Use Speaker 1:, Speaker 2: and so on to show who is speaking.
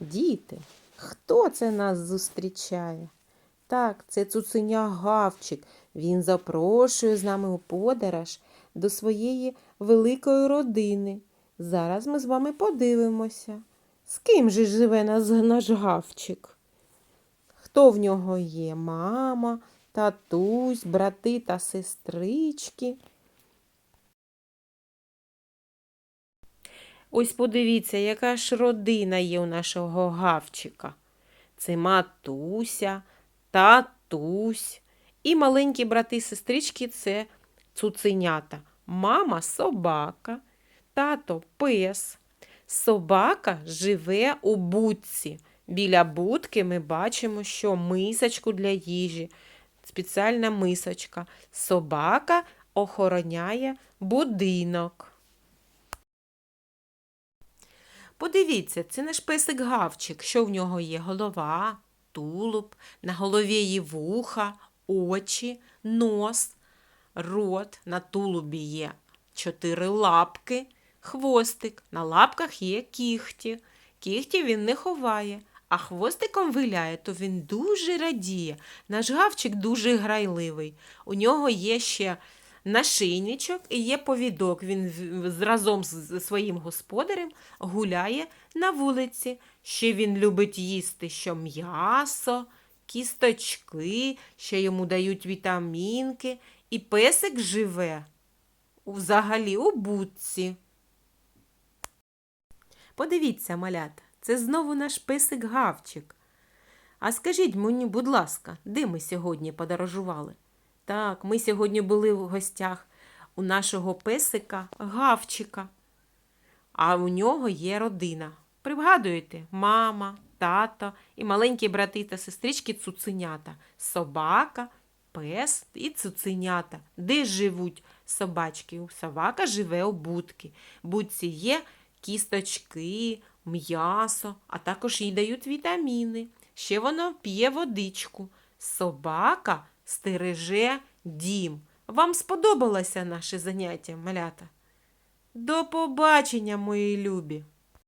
Speaker 1: Діти, хто це нас зустрічає? Так, це цуценя Гавчик. Він запрошує з нами у подорож до своєї великої родини. Зараз ми з вами подивимося, з ким же живе наш, Гавчик. Хто в нього є? Мама, татусь, брати та сестрички. Ось подивіться, яка ж родина є у нашого гавчика. Це матуся, татусь і маленькі брати і сестрички це цуценята. Мама собака, тато пес. Собака живе у будці. Біля будки ми бачимо, що мисочку для їжі, спеціальна мисочка. Собака охороняє будинок. Подивіться, це наш песик Гавчик, що в нього є голова, тулуб, на голові є вуха, очі, нос, рот, на тулубі є чотири лапки, хвостик, на лапках є кіхті. Кіхті він не ховає, а хвостиком виляє, то він дуже радіє. Наш гавчик дуже грайливий. У нього є ще нашийничок і є повідок. Він разом з своїм господарем гуляє на вулиці. Ще він любить їсти що м'ясо, кісточки, ще йому дають вітамінки. І песик живе взагалі у будці. Подивіться, малята, це знову наш песик Гавчик. А скажіть мені, будь ласка, де ми сьогодні подорожували? Так, ми сьогодні були в гостях у нашого песика Гавчика. А у нього є родина. Пригадуєте, мама, тато і маленькі брати та сестрички цуценята, собака, пес і цуценята. Де живуть собачки? Собака живе у будці. В будці є кісточки, м'ясо, а також їй дають вітаміни. Ще воно п'є водичку. Собака стереже дім. Вам сподобалося наше заняття, малята? До побачення, мої любі!